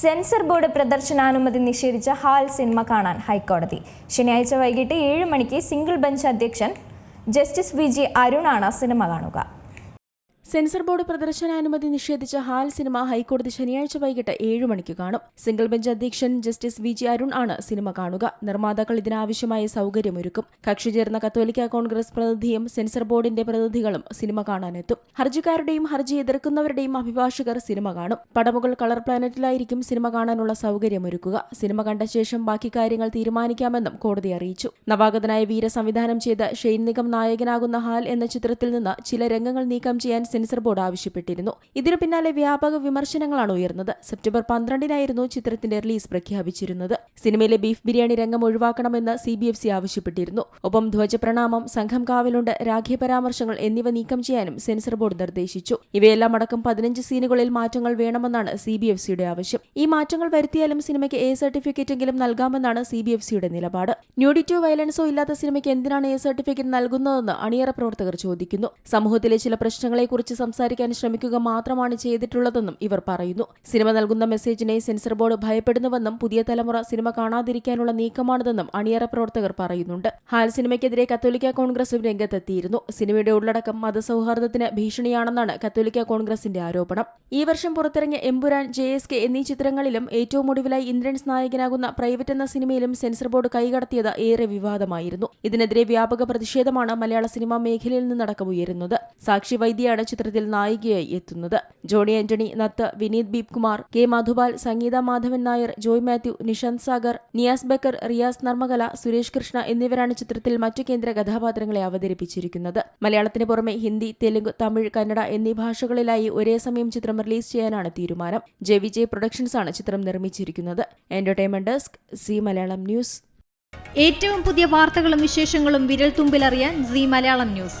Sensor board പ്രദർശനാനുമതി നിഷേധിച്ച Haal cinema കാണാൻ ഹൈക്കോടതി. ശനിയാഴ്ച വൈകിട്ട് ഏഴ് മണിക്ക് സിംഗിൾ ബെഞ്ച് അധ്യക്ഷൻ ജസ്റ്റിസ് വി ജി അരുണാണ് സിനിമ കാണുക. സെൻസർ ബോർഡ് പ്രദർശനാനുമതി നിഷേധിച്ച ഹാൽ സിനിമ ഹൈക്കോടതി ശനിയാഴ്ച വൈകിട്ട് ഏഴ് മണിക്ക് കാണും. സിംഗിൾ ബെഞ്ച് അധ്യക്ഷൻ ജസ്റ്റിസ് വി ജി അരുൺ ആണ് സിനിമ കാണുക. നിർമ്മാതാക്കൾ ഇതിനാവശ്യമായ സൗകര്യമൊരുക്കും കക്ഷി ചേർന്ന കത്തോലിക്ക കോൺഗ്രസ് പ്രതിനിധിയും സെൻസർ ബോർഡിന്റെ പ്രതിനിധികളും സിനിമ കാണാനെത്തും. ഹർജിക്കാരുടെയും ഹർജി എതിർക്കുന്നവരുടെയും അഭിഭാഷകർ സിനിമ കാണും. പടമുകൾ കളർ പ്ലാനറ്റിലായിരിക്കും സിനിമ കാണാനുള്ള സൗകര്യമൊരുക്കുക സിനിമ കണ്ട ശേഷം ബാക്കി കാര്യങ്ങൾ തീരുമാനിക്കാമെന്നും കോടതി അറിയിച്ചു. നവാഗതനായ വീര സംവിധാനം ചെയ്ത ഷെയ്ൻ നിഗം നായകനാകുന്ന ഹാൽ എന്ന ചിത്രത്തിൽ നിന്ന് ചില രംഗങ്ങൾ നീക്കം ചെയ്യാൻ സെൻസർ ബോർഡ് ആവശ്യപ്പെട്ടിരുന്നു. ഇതിനു പിന്നാലെ വ്യാപക വിമർശനങ്ങളാണ് ഉയർന്നത്. സെപ്റ്റംബർ പന്ത്രണ്ടിനായിരുന്നു ചിത്രത്തിന്റെ റിലീസ് പ്രഖ്യാപിച്ചിരുന്നത്. സിനിമയിലെ ബീഫ് ബിരിയാണി രംഗം ഒഴിവാക്കണമെന്ന് സി ബി എഫ് സി ആവശ്യപ്പെട്ടിരുന്നു. ഒപ്പം ധ്വജപ്രണാമം സംഘം കാവലുണ്ട് രാഖ്യ പരാമർശങ്ങൾ എന്നിവ നീക്കം ചെയ്യാനും സെൻസർ ബോർഡ് നിർദ്ദേശിച്ചു. ഇവയെല്ലാം അടക്കം പതിനഞ്ച് സീനുകളിൽ മാറ്റങ്ങൾ വേണമെന്നാണ് സി ബി എഫ് സിയുടെ ആവശ്യം. ഈ മാറ്റങ്ങൾ വരുത്തിയാലും സിനിമയ്ക്ക് എ സർട്ടിഫിക്കറ്റെങ്കിലും നൽകാമെന്നാണ് സി ബി എഫ് സിയുടെ നിലപാട്. ന്യൂഡിറ്റോ വയലൻസോ ഇല്ലാത്ത സിനിമയ്ക്ക് എന്തിനാണ് എ സർട്ടിഫിക്കറ്റ് നൽകുന്നതെന്ന് അണിയറ പ്രവർത്തകർ ചോദിക്കുന്നു. സമൂഹത്തിലെ ചില പ്രശ്നങ്ങളെക്കുറിച്ച് സംസാരിക്കാൻ ശ്രമിക്കുക മാത്രമാണ് ചെയ്തിട്ടുള്ളതെന്നും ഇവർ പറയുന്നു. സിനിമ നൽകുന്ന മെസ്സേജിനെ സെൻസർ ബോർഡ് ഭയപ്പെടുന്നുവെന്നും പുതിയ തലമുറ സിനിമ കാണാതിരിക്കാനുള്ള നീക്കമാണിതെന്നും അണിയറ പ്രവർത്തകർ പറയുന്നുണ്ട്. ഹാൽ സിനിമയ്ക്കെതിരെ കത്തോലിക്ക കോൺഗ്രസും രംഗത്തെത്തിയിരുന്നു. സിനിമയുടെ ഉള്ളടക്കം മതസൗഹാർദ്ദത്തിന് ഭീഷണിയാണെന്നാണ് കത്തോലിക്ക കോൺഗ്രസിന്റെ ആരോപണം. ഈ വർഷം പുറത്തിറങ്ങിയ എമ്പുരാൻ ജെ എസ് കെ എന്നീ ചിത്രങ്ങളിലും ഏറ്റവും ഒടുവിലായി ഇന്ദ്രൻസ് നായകനാകുന്ന പ്രൈവറ്റ് എന്ന സിനിമയിലും സെൻസർ ബോർഡ് കൈകടത്തിയത് ഏറെ വിവാദമായിരുന്നു. ഇതിനെതിരെ വ്യാപക പ്രതിഷേധമാണ് മലയാള സിനിമാ മേഖലയിൽ നിന്നടക്കം ഉയരുന്നത്. സാക്ഷി വൈദ്യയാണ് ചിത്രത്തിൽ നായികയായി എത്തുന്നത്. ജോണി ആന്റണി നത്ത് വിനീത് ബീപ് കുമാർ കെ മധുപാൽ സംഗീത മാധവൻ നായർ ജോയ് മാത്യു നിഷാന്ത് സാഗർ നിയാസ് ബക്കർ റിയാസ് നർമ്മകല സുരേഷ് കൃഷ്ണ എന്നിവരാണ് ചിത്രത്തിൽ മറ്റു കേന്ദ്ര കഥാപാത്രങ്ങളെ അവതരിപ്പിച്ചിരിക്കുന്നത്. മലയാളത്തിന് പുറമെ ഹിന്ദി തെലുങ്ക് തമിഴ് കന്നഡ എന്നീ ഭാഷകളിലായി ഒരേ സമയം ചിത്രം റിലീസ് ചെയ്യാനാണ് തീരുമാനം. ജെ വി ജെ പ്രൊഡക്ഷൻസ് ആണ് ചിത്രം നിർമ്മിച്ചിരിക്കുന്നത്. Entertainment desk Zee Malayalam news. ഏറ്റവും പുതിയ വാർത്തകളും വിശേഷങ്ങളും വിരൽ തുമ്പിലറിയാൻ സി മലയാളം ന്യൂസ്.